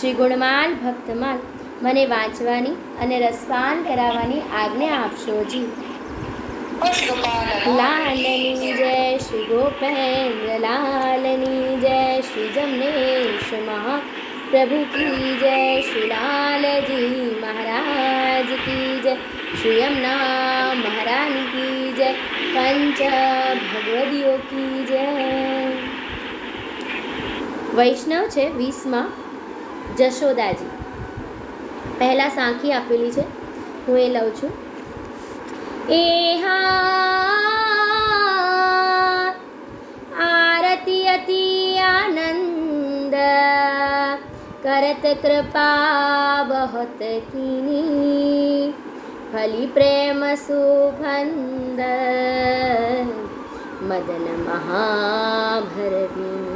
શ્રી ગુણમાલ ભક્તમાલ મને વાંચવાની અને રસપાન કરાવવાની આજ્ઞા આપશો જી. લાલની જય શ્રી ગોપેન્દ્ર લાલની જય શ્રી જમનેશ મહા પ્રભુ કી જય શ્રી લાલજી મહારાજ કી જય. શ્રી યમુના મહારાણી કી જય. પંચ ભગવદીઓ કી જય. વૈષ્ણવ છે વીસમાં જશોદાજી. પહેલાં સાંખી આપેલી છે. હું એ લઉં છું. એહા આરતી અતિ આનંદ કરત કૃપા બહત કિની. ફલી પ્રેમ સુગંધ, મદન મહાભરવી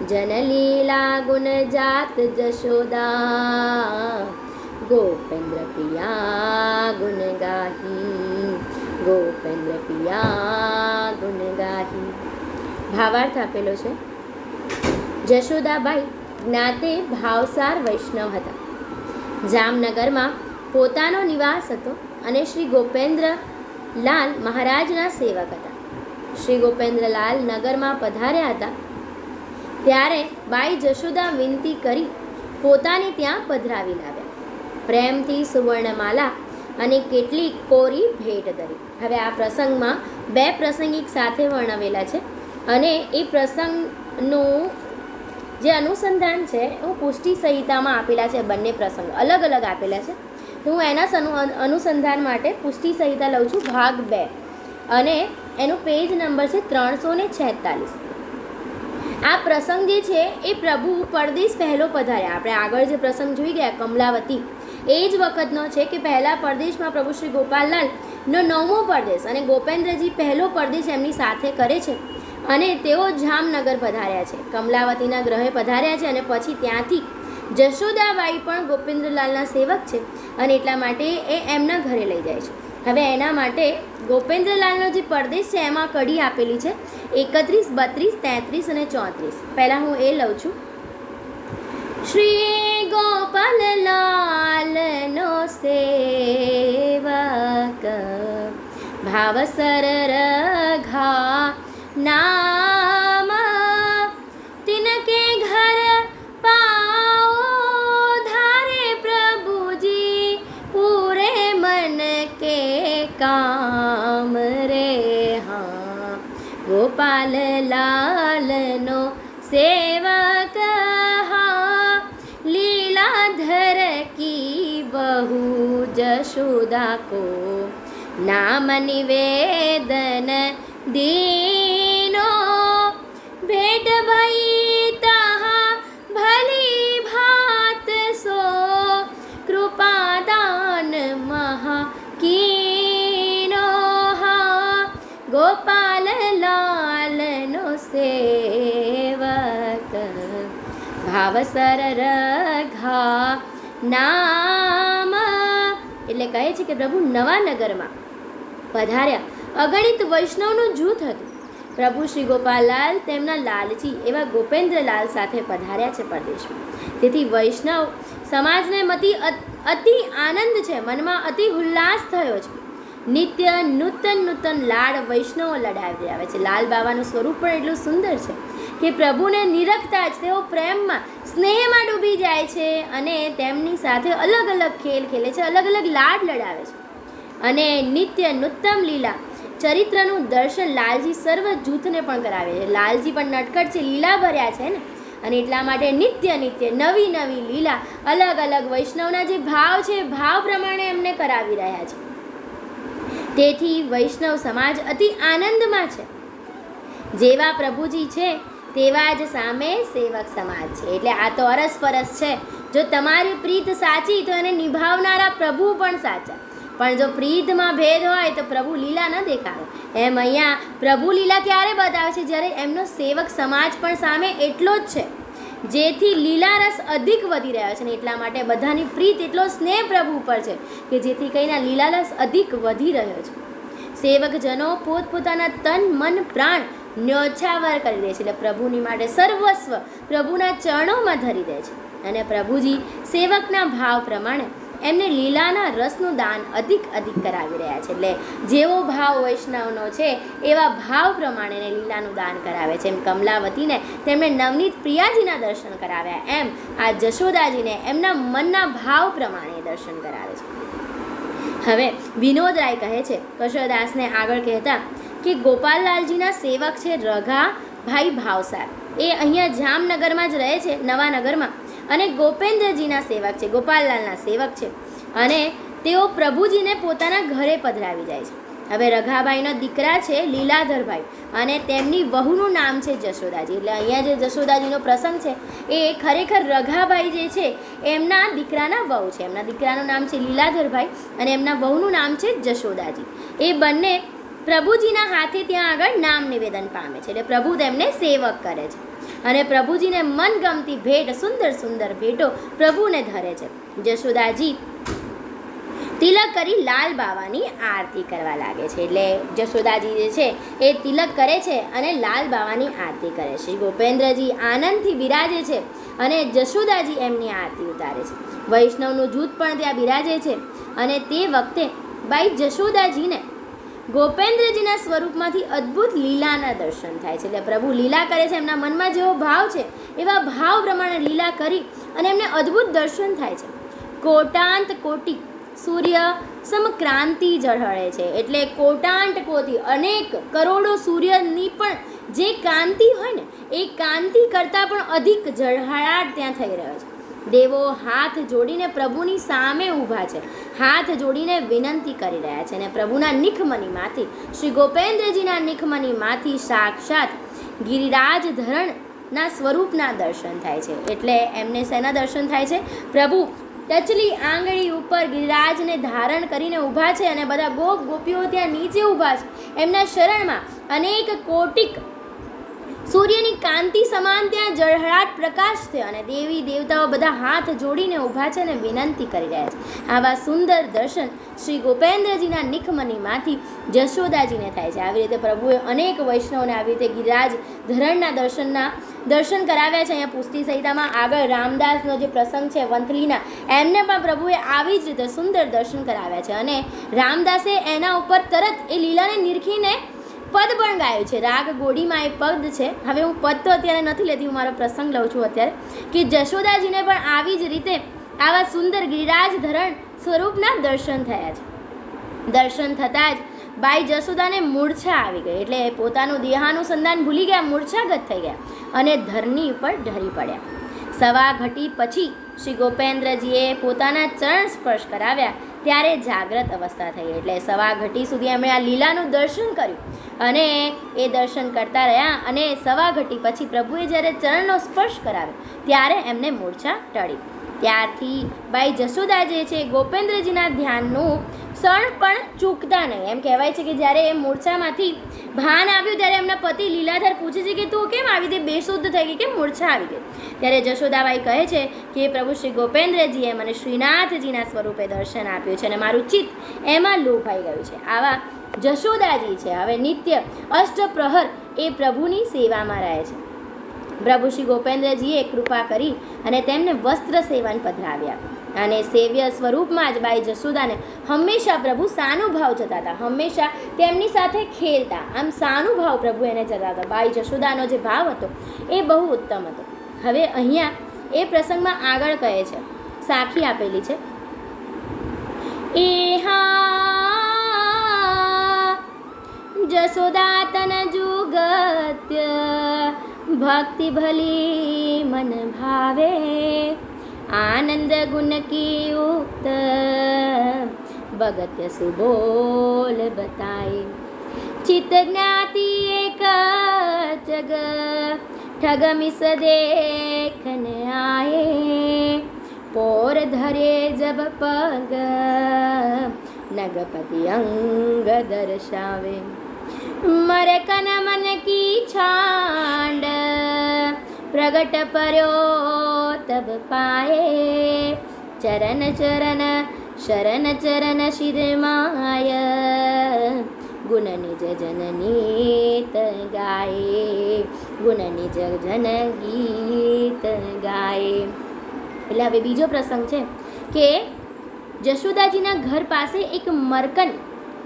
જનલીલા ગુણ જાત જશોદા ગોપેન્દ્ર પિયા ગુણ ગાહી ગોપેન્દ્ર પિયા ગુણ ગાહી ભાવાર્થ આપેલો છે। જશોદાબાઈ જ્ઞાતે ભાવસાર વૈષ્ણવ હતા। જામનગરમાં પોતાનો નિવાસ હતો અને શ્રી ગોપેન્દ્ર લાલ મહારાજના સેવક હતા। શ્રી ગોપેન્દ્રલાલ નગરમાં પધાર્યા હતા ત્યારે બાઈ જશોદા વિનંતી કરી પોતાને ત્યાં પધરાવી લાવ્યા પ્રેમથી સુવર્ણમાલા અને કેટલીક કોરી ભેટ ધરી. હવે આ પ્રસંગમાં બે પ્રસંગ એક સાથે વર્ણવેલા છે અને એ પ્રસંગનું જે અનુસંધાન છે હું પુષ્ટિ સંહિતામાં આપેલા છે, બંને પ્રસંગ અલગ અલગ આપેલા છે. તો હું એના અનુસંધાન માટે પુષ્ટિ સંહિતા લઉં છું ભાગ બે. અને એનું પેજ નંબર છે ત્રણસો ને છેતાલીસ. આ પ્રસંગ જે છે, એ પ્રભુ પરદેશ પહેલો પધાર્યા. આપણે આગળ જે પ્રસંગ જોઈ ગયા, કમલાવતી, એ જ વખતનો છે કે પહેલાં પરદેશમાં પ્રભુ શ્રી ગોપાલલાલનો નવમો પરદેશ અને ગોપેન્દ્રજી પહેલો પરદેશ એમની સાથે કરે છે અને તેઓ જામનગર પધાર્યા છે. કમલાવતીના ગ્રહે પધાર્યા છે અને પછી ત્યાંથી જશોદાબાઈ પણ ગોપેન્દ્રલાલના સેવક છે અને એટલા માટે એ એમના ઘરે લઈ જાય છે. હવે એના માટે ગોપેન્દ્રલાલનો જે પરદેશ છે, એમાં કઢી આપેલી છે. એકત્રીસ, બત્રીસ, તેત્રીસ અને ચોત્રીસ. પહેલાં હું એ લઉં છું. શ્રી ગોપાલ લાલનો સેવક, ભાવસર સર ઘા गोपाल लाल नो सेवक हाँ लीलाधर की बहू जशोदा को नाम निवेदन दीनो। भेट भई ભાવ સરર ઘા નામ. એટલે કહે છે કે પ્રભુ, નવા નગરમાં પધાર્યા. અગણિત વૈષ્ણવનું જૂથ હતું. પ્રભુ શ્રી ગોપાલલાલ તેમના લાલજી એવા ગોપેન્દ્રલાલ સાથે પધાર્યા છે પરદેશમાં. તેથી વૈષ્ણવ સમાજને મતી અતિ આનંદ છે, મનમાં અતિ ઉલ્લાસ થયો છે. નિત્ય નૂતન નૂતન લાડ વૈષ્ણવો લડાવી આવે છે. લાલ બાબાનું સ્વરૂપ પણ એટલું સુંદર છે. કે પ્રભુને નિરખતા જ તેઓ પ્રેમમાં, સ્નેહમાં ડૂબી જાય છે અને તેમની સાથે અલગ અલગ ખેલ ખેલે છે, અલગ અલગ લાડ લડાવે છે. અને નિત્ય નૂતમ લીલા, ચરિત્રનું દર્શન લાલજી સર્વ જૂથને પણ કરાવે છે. લાલજી પણ નટખટ છે, લીલા ભર્યા છે ને? અને એટલા માટે નિત્ય નિત્ય નવી નવી લીલા, અલગ અલગ વૈષ્ણવના જે ભાવ છે, ભાવ પ્રમાણે એમને કરાવી રહ્યા છે. તેથી વૈષ્ણવ સમાજ અતિ આનંદમાં છે. જેવા પ્રભુજી છે તેવા જ સામે સેવક સમાજ છે. એટલે આ તો અરસપરસ છે. જો તમારી પ્રીત સાચી, તો એને નિભાવનારા પ્રભુ પણ સાચા. પણ જો પ્રીતમાં ભેદ હોય, તો પ્રભુ લીલા ન દેખાવે. એમ અહીંયા પ્રભુ લીલા ક્યારે બતાવે છે? જ્યારે એમનો સેવક સમાજ પણ સામે એટલો જ છે. જેથી લીલા રસ અધિક વધી રહ્યો છે ને એટલા માટે બધાની પ્રીત એટલો સ્નેહ પ્રભુ ઉપર છે કે જેથી કહીને લીલા રસ અધિક વધી રહ્યો છે. સેવકજનો પોતપોતાના તન, મન, પ્રાણ ન્યોછાવર કરી દે છે એટલે પ્રભુની માટે સર્વસ્વ પ્રભુના ચરણોમાં ધરી દે છે. અને પ્રભુજી સેવકના ભાવ પ્રમાણે એમને લીલાના રસનું દાન અધિક અધિક કરાવી રહ્યા છે. એટલે જેવો ભાવ વૈષ્ણવનો છે, એવા ભાવ પ્રમાણે એને લીલાનું દાન કરાવે છે. એમ કમલાવતીને તેમણે નવનીત પ્રિયાજીના દર્શન કરાવ્યા. એમ આ જશોદાજીને એમના મનના ભાવ પ્રમાણે દર્શન કરાવે છે. હવે વિનોદ રાય કહે છે, કશોદાસને આગળ કહેતા કે ગોપાલલાલજીના સેવક છે રઘા ભાઈ ભાવસાર. એ અહીંયા જામનગરમાં જ રહે છે નવાનગરમાં અને ગોપેન્દ્રજીના સેવક છે, ગોપાલલાલના સેવક છે. અને તેઓ પ્રભુજીને પોતાના ઘરે પધરાવી જાય છે. હવે રઘાભાઈના દીકરા છે લીલાધરભાઈ અને તેમની વહુનું નામ છે જશોદાજી. એટલે અહીંયા જે જશોદાજીનો પ્રસંગ છે, એ ખરેખર રઘાભાઈ જે છે, એમના દીકરાના વહુ છે. એમના દીકરાનું નામ છે લીલાધરભાઈ અને એમના વહુનું નામ છે જશોદાજી. એ બંને પ્રભુજીના હાથે ત્યાં આગળ નામ નિવેદન પામે છે. એટલે પ્રભુ તેમને સેવક કરે છે. અને પ્રભુજીને મનગમતી ભેટ, સુંદર સુંદર ભેટો પ્રભુને ધરે છે. જશોદાજી તિલક કરી લાલ બાવાની આરતી કરવા લાગે છે. એટલે જશોદાજી જે છે એ તિલક કરે છે અને લાલ બાવાની આરતી કરે છે. ગોપેન્દ્રજી આનંદથી બિરાજે છે અને જશોદાજી એમની આરતી ઉતારે છે. વૈષ્ણવનું જૂથ પણ ત્યાં બિરાજે છે અને તે વખતે બાઈ જશોદાજીને ગોપેન્દ્રજીના સ્વરૂપમાંથી અદ્ભુત લીલાના દર્શન થાય છે. એટલે પ્રભુ લીલા કરે છે, એમના મનમાં જેવો ભાવ છે, એવા ભાવ પ્રમાણે લીલા કરી અને એમને અદ્ભુત દર્શન થાય છે. કોટાંત કોટી સૂર્ય સમક્રાંતિ ઝળહળે છે. એટલે કોટાંત કોટી અનેક કરોડો સૂર્યની પણ જે કાંતિ હોય ને, એ કાંતિ કરતાં પણ અધિક ઝળહળાટ ત્યાં થઈ રહ્યો છે. દેવો હાથ જોડીને પ્રભુની સામે ઊભા છે. હાથ જોડીને વિનંતી કરી રહ્યા છે અને પ્રભુના નિખમનીમાંથી, શ્રી ગોપેન્દ્રજીના નિખમનીમાંથી સાક્ષાત ગિરિરાજ ધરણના સ્વરૂપના દર્શન થાય છે. એટલે એમને શેના દર્શન થાય છે? પ્રભુ, ટચલી આંગળી ઉપર ગિરિરાજને ધારણ કરીને ઊભા છે અને બધા ગોપ ગોપીઓ ત્યાં નીચે ઊભા છે. એમના શરણમાં અનેક કોટિક સૂર્યની કાંતિ સમાન ત્યાં જળહળાટ પ્રકાશ છે અને દેવી દેવતાઓ બધા હાથ જોડીને ઊભા છે અને વિનંતી કરી રહ્યા છે. આવા સુંદર દર્શન શ્રી ગોપેન્દ્રજીના નિખમનીમાંથી જશોદાજીને થાય છે. આવી રીતે પ્રભુએ અનેક વૈષ્ણવને આવી રીતે ગિરિરાજ ધરણના દર્શનના દર્શન કરાવ્યા છે. અહીંયા પુષ્ટિ સંહિતામાં આગળ રામદાસનો જે પ્રસંગ છે, વંથલીના, એમને પણ પ્રભુએ આવી જ રીતે સુંદર દર્શન કરાવ્યા છે. અને રામદાસે એના ઉપર તરત એ લીલાને નિરખીને પદ પણ ગાયું છે. રાગ ગોડીમાં એ પદ છે. હવે હું પદ તો અત્યારે નથી લેતી, હું મારો પ્રસંગ લઉં છું અત્યારે. કે જશોદાજીને પણ આવી જ રીતે આવા સુંદર ગિરિરાજ ધરણ સ્વરૂપના દર્શન થયા છે. દર્શન થતાં જ બાઈ જશોદાને મૂર્છા આવી ગઈ. એટલે પોતાનું દેહાનુસંધાન ભૂલી ગયા, મૂર્છાગત થઈ ગયા અને ધરની ઉપર ઢરી પડ્યા. સવા ઘટી પછી શ્રી ગોપેન્દ્રજીએ પોતાના ચરણ સ્પર્શ કરાવ્યા. ત્યારે જાગ્રત અવસ્થા થઈ એટલે સવા ઘટી સુધી એમણે આ લીલાનું દર્શન કર્યું. અને એ દર્શન કરતા રહ્યા અને સવા ઘટી પછી પ્રભુએ જ્યારે ચરણનો સ્પર્શ કરાવ્યો, ત્યારે એમને મૂર્છા ટળી. ત્યારથી બાઈ જશોદા જે છે ગોપેન્દ્રજીના ધ્યાનનું ક્ષણ પણ ચૂકતા નહીં. એમ કહેવાય છે કે જ્યારે એ મૂર્છામાંથી ભાન આવ્યું ત્યારે એમના પતિ લીલાધર પૂછે છે કે તું કેમ આવી રીતે બેશુદ્ધ થઈ ગઈ? કેમ મૂર્છા આવી ગઈ? ત્યારે જશોદાબાઈ કહે છે કે પ્રભુ શ્રી ગોપેન્દ્રજીએ મને શ્રીનાથજીના સ્વરૂપે દર્શન આપ્યું છે અને મારું ચિત્ત એમાં લોભાઈ ગયું છે. આવા જશોદાજી છે. હવે નિત્ય અષ્ટપ્રહર એ પ્રભુની સેવામાં રહે છે. પ્રભુ શ્રી ગોપેન્દ્રજીએ કૃપા કરી અને તેમને વસ્ત્ર સેવન પધરાવ્યા. અને સેવ્ય સ્વરૂપમાં જ બાઈ જસોદાને હંમેશા પ્રભુ સાનુભાવ જતા હતા હંમેશા તેમની સાથે ખેલતા. આમ સાનુભાવ પ્રભુ એને જતા હતા બાઈ જસુદાનો જે ભાવ હતો એ બહુ ઉત્તમ હતો. હવે અહીંયા એ પ્રસંગમાં આગળ કહે છે, સાખી આપેલી છે. એ હા જસોદાતન જુગત્ય ભક્તિ ભલી મન ભાવે. आनन्दगुणकीयुक्त। भगत्य सुबोल बताए चित ज्ञाति एक जग। ठगमिस देखन आए पोर धरे जब पग। नगपति अंग दर्शावे मरकन मन की छांड। પ્રગટ પર્યો, તબ પાયે. ચરણ ચરણ, શરણ ચરણ શિરમાય ગુણ નિજ જનનીત ગાય. ગુણ નિજ જન ગીત ગાય. એટલે હવે બીજો પ્રસંગ છે કે જશોદાજીના ઘર પાસે એક મરકન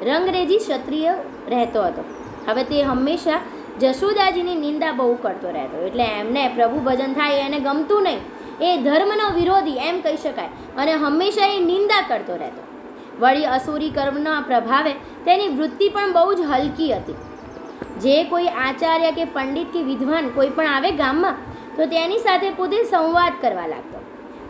રંગરેજી ક્ષત્રિય રહેતો હતો. હવે તે હંમેશા જશોદાજીની નિંદા બહુ કરતો રહેતો. એટલે એમને પ્રભુ ભજન થાય, એને ગમતું નહીં. એ ધર્મનો વિરોધી એમ કહી શકાય. અને હંમેશા એ નિંદા કરતો રહેતો. વળી અસુરી કર્મના પ્રભાવે તેની વૃત્તિ પણ બહુ જ હલકી હતી. જે કોઈ આચાર્ય કે પંડિત કે વિદ્વાન કોઈ પણ આવે ગામમાં, તો તેની સાથે પોતે સંવાદ કરવા લાગતો.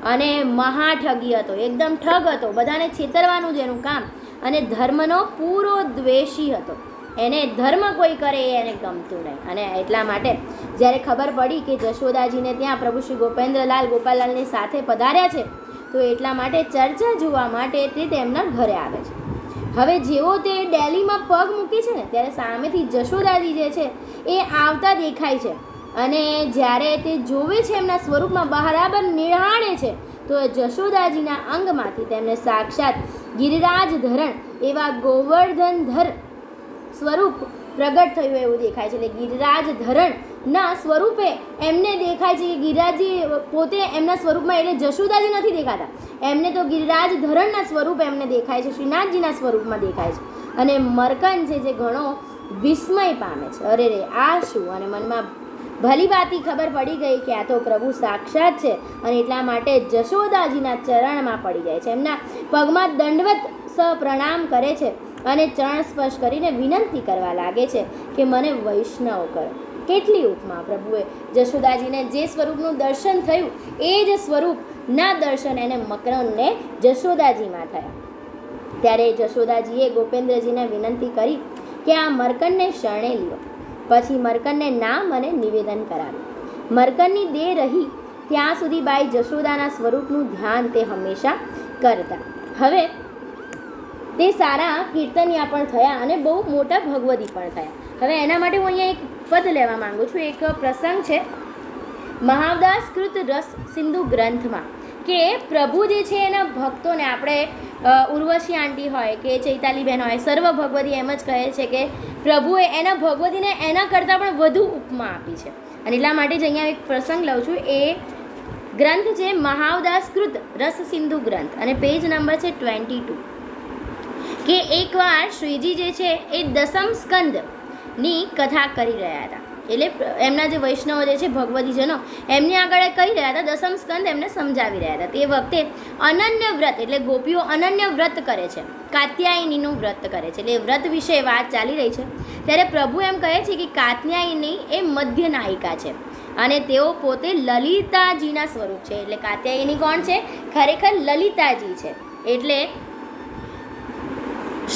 અને મહાઠગી હતો, એકદમ ઠગ હતો, બધાને છેતરવાનું જ એનું કામ. અને ધર્મનો પૂરો દ્વેષી હતો. એને ધર્મ કોઈ કરે એ એને ગમતું નહીં. અને એટલા માટે જ્યારે ખબર પડી કે જશોદાજીને ત્યાં પ્રભુ શ્રી ગોપેન્દ્રલાલ ગોપાલલાલની સાથે પધાર્યા છે, તો એટલા માટે ચર્ચા જોવા માટે તે તેમના ઘરે આવે છે. હવે જેવો તે ડેલીમાં પગ મૂકે છે ને, ત્યારે સામેથી જશોદાજી જે છે, એ આવતા દેખાય છે. અને જ્યારે તે જોવે છે એમના સ્વરૂપમાં બરાબર નિહાળે છે, તો જશોદાજીના અંગમાંથી તેમને સાક્ષાત ગિરિરાજ ધરણ એવા ગોવર્ધનધર સ્વરૂપ પ્રગટ થયું એવું દેખાય છે. એટલે ગિરિરાજ ધરણના સ્વરૂપે એમને દેખાય છે કે ગિરિરાજી પોતે એમના સ્વરૂપમાં એટલે જશોદાજી નથી દેખાતા. એમને તો ગિરિરાજ ધરણના સ્વરૂપ એમને દેખાય છે, શ્રીનાથજીના સ્વરૂપમાં દેખાય છે. અને મરકન છે જે ઘણો વિસ્મય પામે છે. અરે રે, આ શું? અને મનમાં ભલી વાતી ખબર પડી ગઈ કે આ તો પ્રભુ સાક્ષાત છે અને એટલા માટે જશોદાજીના ચરણમાં પડી જાય છે. એમના પગમાં દંડવત સ પ્રણામ કરે છે. અને ચરણ સ્પર્શ કરીને વિનંતી કરવા લાગે છે કે મને વૈષ્ણવ કરો. કેટલી ઉપમા પ્રભુએ જશોદાજીને જે સ્વરૂપનું દર્શન થયું, એ જ સ્વરૂપના દર્શન એને મકરણને જશોદાજીમાં થયા. ત્યારે જશોદાજીએ ગોપેન્દ્રજીને વિનંતી કરી કે આ મરકનને શરણે લ્યો. પછી મરકનને નામ અને નિવેદન કરાવ્યું. મરકનની દેહ રહી, ત્યાં સુધી બાઈ જશોદાના સ્વરૂપનું ધ્યાન તે હંમેશા કરતા. હવે તે સારા કીર્તનિયા પણ થયા અને બહુ મોટા ભગવદી પણ થયા. હવે એના માટે હું અહીંયા એક પદ લેવા માંગુ છું. એક પ્રસંગ છે. મહાવદાસ કૃત રસ સિંધુ ગ્રંથમાં કે પ્રભુ જે છે એના ભક્તોને આપણે ઉર્વશી આંટી હોય કે ચૈતાલીબેન હોય, સર્વ ભગવતી એમ જ કહે છે કે પ્રભુએ એના ભગવતીને એના કરતાં પણ વધુ ઉપમા આપી છે. અને એટલા માટે જ અહીંયા એક પ્રસંગ લઉં છું. એ ગ્રંથ છે મહાવદાસ કૃત રસ સિંધુ ગ્રંથ અને પેજ નંબર છે ટ્વેન્ટી ટુ. કે એકવાર શ્રીજી જે છે એ દસમ સ્કંદની કથા કરી રહ્યા હતા. એટલે એમના જે વૈષ્ણવો જે છે, ભગવતીજનો, એમની આગળ કહી રહ્યા હતા, દસમ સ્કંદ એમને સમજાવી રહ્યા હતા. તે વખતે અનન્ય વ્રત, એટલે ગોપીઓ અનન્ય વ્રત કરે છે. કાત્યાયનીનું વ્રત કરે છે. એટલે વ્રત વિશે વાત ચાલી રહી છે. ત્યારે પ્રભુ એમ કહે છે કે કાત્યાયની એ મધ્ય નાયિકા છે અને તેઓ પોતે લલિતાજીના સ્વરૂપ છે. એટલે કાત્યાયની કોણ છે? ખરેખર લલિતાજી છે. એટલે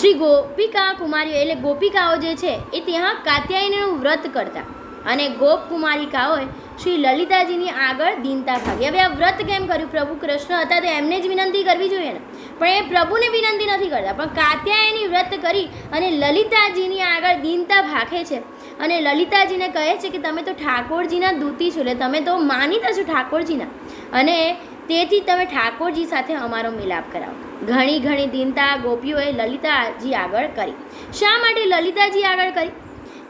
શ્રી ગોપિકા કુમારીઓ એટલે ગોપિકાઓ જે છે, એ ત્યાં કાત્યાયનીનું વ્રત કરતા. અને ગોપ કુમારિકાઓએ શ્રી લલિતાજીની આગળ દીનતા ભાગી. હવે આ વ્રત કેમ કર્યું? પ્રભુ કૃષ્ણ હતા તો એમને જ વિનંતી કરવી જોઈએ ને. પણ એ પ્રભુને વિનંતી નથી કરતા. પણ કાત્યાયની વ્રત કરી અને લલિતાજીની આગળ દીનતા ભાખે છે. અને લલિતાજીને કહે છે કે, તમે તો ઠાકોરજીના દૂતી છો, એટલે તમે તો માનીતા છો ઠાકોરજીના. અને તેથી તમે ઠાકોરજી સાથે અમારો મિલાપ કરાવો. ઘણી ઘણી દીનતા ગોપીઓએ લલિતાજી આગળ કરી. શા માટે લલિતાજી આગળ કરી?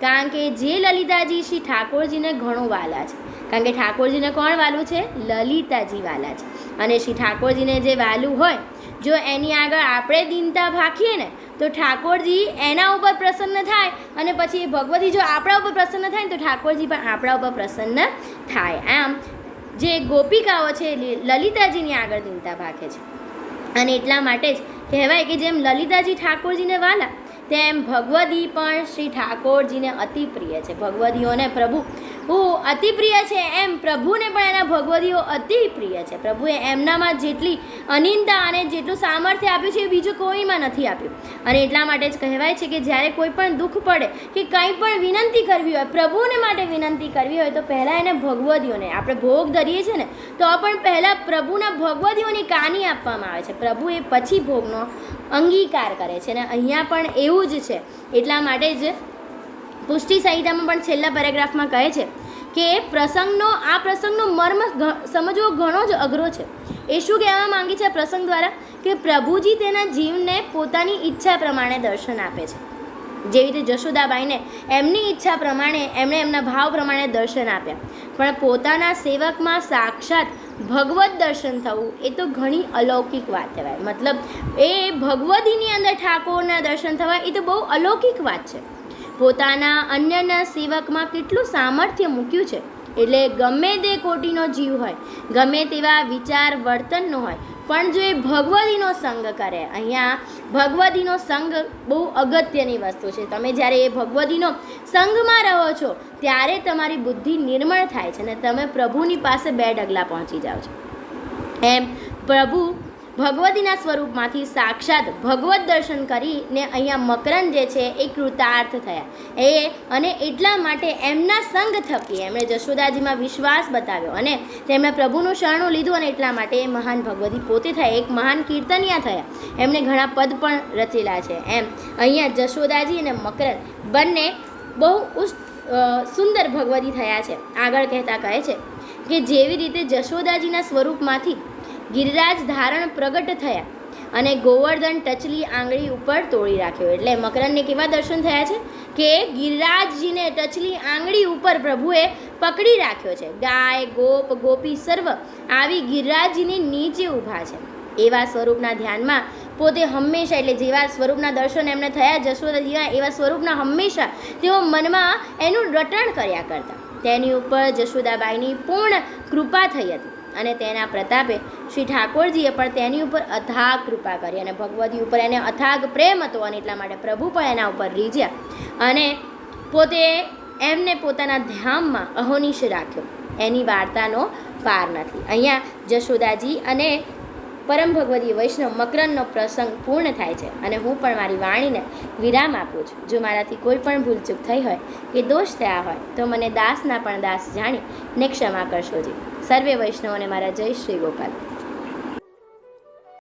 કારણ કે જે લલિતાજી શ્રી ઠાકોરજીને ઘણો વાલા છે. કારણ કે ઠાકોરજીને કોણ વાલું છે? લલિતાજી વાલા છે. અને શ્રી ઠાકોરજીને જે વાલું હોય, જો એની આગળ આપણે દીનતા ભાખીએ ને, તો ઠાકોરજી એના ઉપર પ્રસન્ન થાય અને પછી ભગવતી જો આપણા ઉપર પ્રસન્ન થાય ને, તો ઠાકોરજી પણ આપણા ઉપર પ્રસન્ન થાય. આમ, જે ગોપિકાઓ છે લલિતાજીની આગળ દીનતા ભાખે છે. અને એટલા માટે જ કહેવાય કે જેમ લલિતાજી ઠાકોરજીને વાલા, તેમ ભગવદી પણ શ્રી ઠાકોરજીને અતિ પ્રિય છે. ભગવદીઓને પ્રભુ હું અતિ પ્રિય છે. એમ પ્રભુને પણ એના ભગવતીઓ અતિ પ્રિય છે. પ્રભુએ એમનામાં જેટલી અનિંદા અને જેટલું સામર્થ્ય આપ્યું છે એ બીજું કોઈમાં નથી આપ્યું. અને એટલા માટે જ કહેવાય છે કે જ્યારે કોઈ પણ દુઃખ પડે કે કંઈ પણ વિનંતી કરવી હોય, પ્રભુને માટે વિનંતી કરવી હોય તો પહેલાં એને ભગવદીઓને, આપણે ભોગ ધરીએ છીએ ને, તો પણ પહેલાં પ્રભુના ભગવદીઓની કાની આપવામાં આવે છે. પ્રભુ એ પછી ભોગનો અંગીકાર કરે છે. અને અહીંયા પણ એવું જ છે. એટલા માટે જ પુષ્ટિ સંહિતામાં પણ છેલ્લા પેરેગ્રાફમાં કહે છે કે પ્રસંગનો, આ પ્રસંગનો મર્મ સમજવો ઘણો જ અઘરો છે. એ શું કહેવા માંગે છે પ્રસંગ દ્વારા કે પ્રભુજી તેના જીવને પોતાની ઈચ્છા પ્રમાણે દર્શન આપે છે. જેવી રીતે જશોદાબાઈને એમની ઈચ્છા પ્રમાણે એમણે એમના ભાવ પ્રમાણે દર્શન આપ્યા. પણ પોતાના સેવકમાં સાક્ષાત ભગવત દર્શન થવું એ તો ઘણી અલૌકિક વાત કહેવાય. મતલબ એ ભગવતીની અંદર ઠાકોરના દર્શન થવા એ તો બહુ અલૌકિક વાત છે. પોતાના અન્યના સેવકમાં કેટલું સામર્થ્ય મૂક્યું છે? એટલે ગમે તે કોટીનો જીવ હોય, ગમે તેવા વિચાર વર્તનનો હોય, પણ જો એ ભગવતીનો સંગ કરે, અહીંયા ભગવતીનો સંગ બહુ અગત્યની વસ્તુ છે. તમે જ્યારે એ ભગવતીનો સંગમાં રહો છો, ત્યારે તમારી બુદ્ધિ નિર્મળ થાય છે અને તમે પ્રભુની પાસે બે ડગલા પહોંચી જાઓ છો. એમ પ્રભુ ભગવતીના સ્વરૂપમાંથી સાક્ષાત ભગવત દર્શન કરીને અહીંયા મકરંદ જે છે એ કૃતાર્થ થયા. એ અને એટલા માટે એમના સંગ થકી એમણે જશોદાજીમાં વિશ્વાસ બતાવ્યો અને તેમણે પ્રભુનું શરણું લીધું અને એટલા માટે એ મહાન ભગવતી પોતે થયા. એક મહાન કીર્તનિયા થયા. એમણે ઘણા પદ પણ રચેલા છે. એમ અહીંયા જશોદાજી અને મકરંદ બંને બહુ સુંદર ભગવતી થયા છે. આગળ કહેતા કહે છે કે જેવી રીતે જશોદાજીના સ્વરૂપમાંથી ગિરિરાજ ધારણ પ્રગટ થયા અને ગોવર્ધન ટચલી આંગળી ઉપર તોડી રાખ્યો. એટલે મકરંદને કેવા દર્શન થયા છે? કે ગિરિરાજજીને ટચલી આંગળી ઉપર પ્રભુએ પકડી રાખ્યો છે. ગાય, ગોપ, ગોપી સર્વ આવી ગિરિરાજજીની નીચે ઊભા છે. એવા સ્વરૂપના ધ્યાનમાં પોતે હંમેશા, એટલે જેવા સ્વરૂપના દર્શન એમને થયા જશોદાજીના એવા સ્વરૂપના હંમેશા તેઓ મનમાં એનું રટણ કર્યા કરતા. તેની ઉપર જશોદાબાઈની પૂર્ણ કૃપા થઈ હતી અને તેના પ્રતાપે શ્રી ઠાકોરજીએ પણ તેની ઉપર અથાગ કૃપા કરી અને ભગવતી ઉપર એને અથાગ પ્રેમ હતો અને એટલા માટે પ્રભુ પણ એના ઉપર રીઝ્યા અને પોતે એમને પોતાના ધ્યાનમાં અહોનિશ રાખ્યો. એની વાર્તાનો પાર નથી. અહીંયા જશોદાજી અને પરમ ભગવતી વૈષ્ણવ મકરંદનો પ્રસંગ પૂર્ણ થાય છે અને હું પણ મારી વાણીને વિરામ આપું છું. જો મારાથી કોઈ પણ ભૂલચૂક થઈ હોય કે દોષ થયા હોય તો મને દાસના પણ દાસ જાણી ને ક્ષમા કરશો જી. સર્વે વૈષ્ણવોને મારા જય શ્રી ગોપાલ.